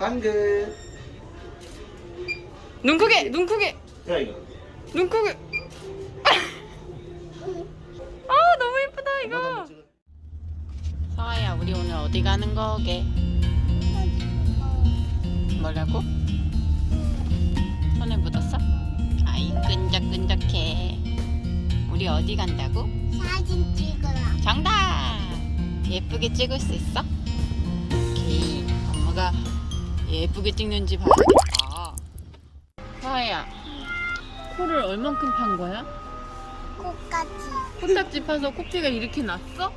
방금. 눈 크게 눈 크게 자 이거. 눈 크게 아 너무 예쁘다 이거 서아야 우리 오늘 어디 가는 거게 뭐라고? 손에 묻었어? 아이 끈적끈적해 우리 어디 간다고? 사진 찍으러. 정답! 예쁘게 찍을 수 있어? 오케이 엄마가 예쁘게 찍는지 봐야겠다 서아야 코를 얼만큼 판 거야? 꽃까지. 코딱지 파서 코피가 이렇게 났어?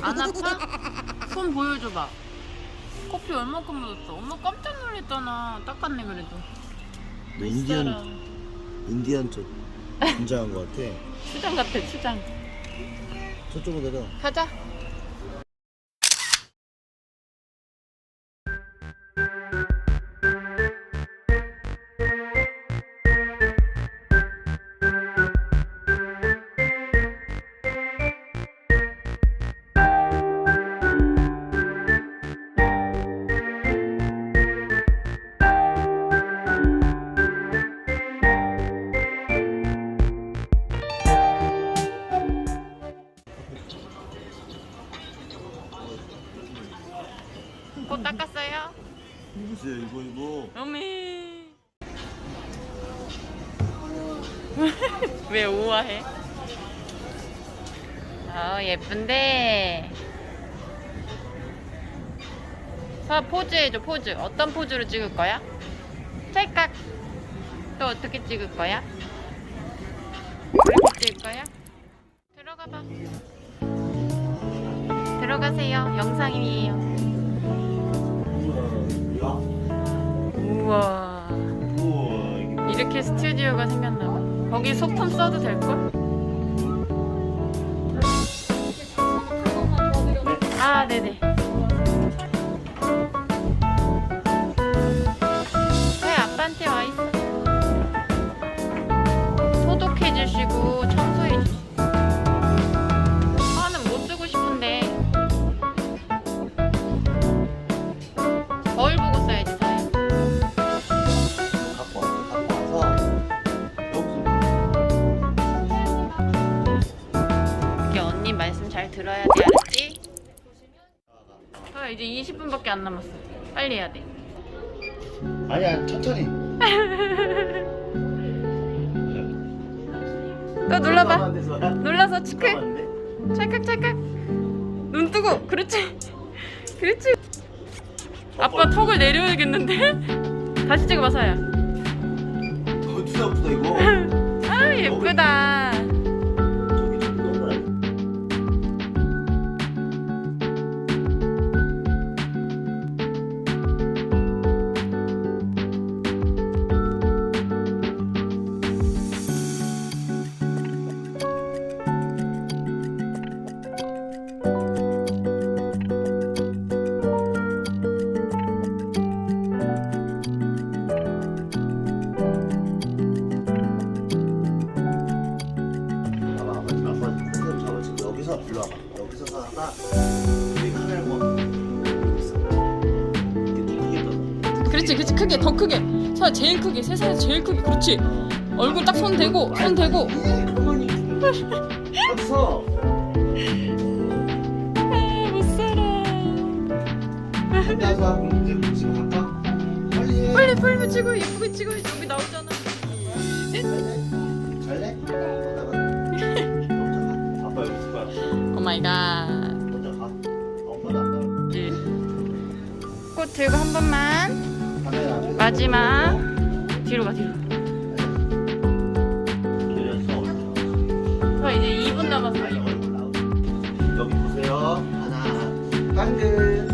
안 아파? 손 보여줘봐. 코피 얼마큼 묻었어? 엄마 깜짝 놀랐잖아. 닦았네 그래도. 너 인디언 사람. 인디언 저 긴장한 것 같아. 추장 같아 추장. 저쪽으로 내려. 가자. 코 닦았어요? 보세요 이거 이거. 어미. 왜 우아해? 아 예쁜데. 서 포즈 해줘 포즈. 어떤 포즈로 찍을 거야? 찰칵. 또 어떻게 찍을 거야? 이렇게 찍을 거야? 들어가 봐. 들어가세요. 영상이에요. 우와. 우와 이게. 이렇게 스튜디오가 생겼나 봐. 거기 소품 써도 될 걸? 아, 네네. 왜 아빠한테 와 있어? 소독해 주시고 청소 이제 20분밖에 안 남았어. 빨리 해야 돼. 아니야 천천히. 또 눌러봐. 눌러서 치크. 찰칵 찰칵. 눈 뜨고. 그렇지. 그렇지. 아빠 턱을 내려야겠는데? 다시 찍어봐, 사야. 어, 눈 아프다 이거. 아, 예쁘다. 그렇지, 그렇지. 크게, 더 크게. 사야 제일 크게. 세상에서 제일 크게. 그렇지. 얼굴 딱 손 대고, 손 대고. 여기서 아, 못 살아. 앉아서 이제 지금 갈까? 빨리 해. 빨리, 빨리 찍어. 예쁘게 찍어. 여기 나오잖아. 먼저 가. 아빠 여기 있을 거야. 오 마이 갓. 먼저 가. 엄마도 안꽃 들고 한 번만. 마지막. 뒤로 가, 뒤로. 저 이제 2분 남았어. 나오지. 얼굴 나오지. 여기 보세요. 하나. 방금.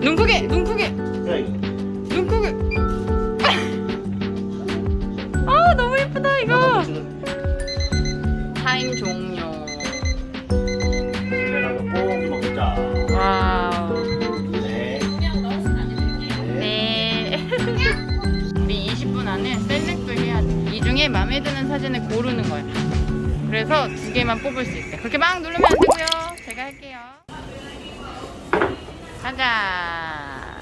눈 크게, 눈 크게, 자 이거. 눈 크게. 아, 너무 예쁘다, 이거. 타임 종료. 마음에 드는 사진을 고르는 거예요. 그래서 두 개만 뽑을 수 있어요. 그렇게 막 누르면 안 되고요. 제가 할게요. 가자.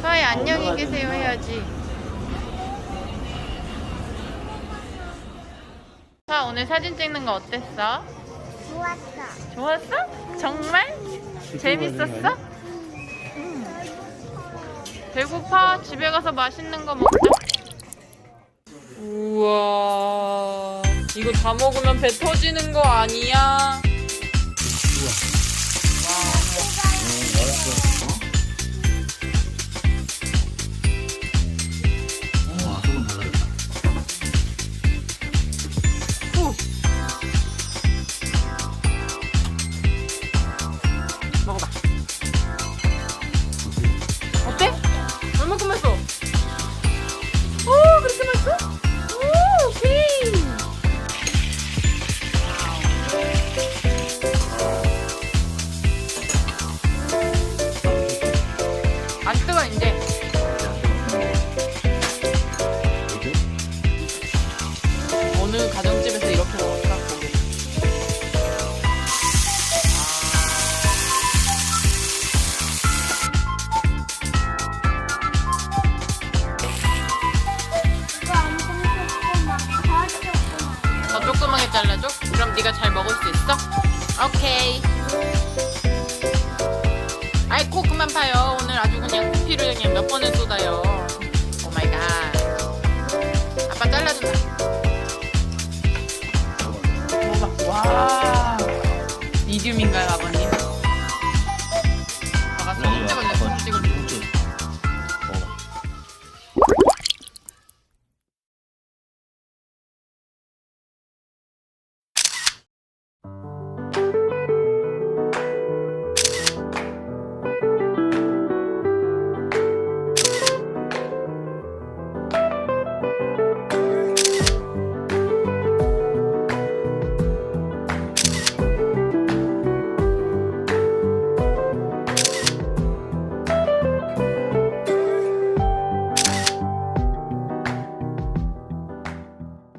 서희 안녕히 계세요 해야지. 서 오늘 사진 찍는 거 어땠어? 좋았어. 좋았어? 정말? 음. 재밌었어? 배고파? 집에 가서 맛있는 거 먹자. 우와. 이거 다 먹으면 배 터지는 거 아니야? 잘 먹을 수 있어? 오케이. 아이 코 그만 파요. 오늘 아주 그냥 커피를 그냥 몇 번을 쏟아요. 오 마이 갓. 아빠 잘라준다. 먹어봐. 와. 미디움인가요, 아버님?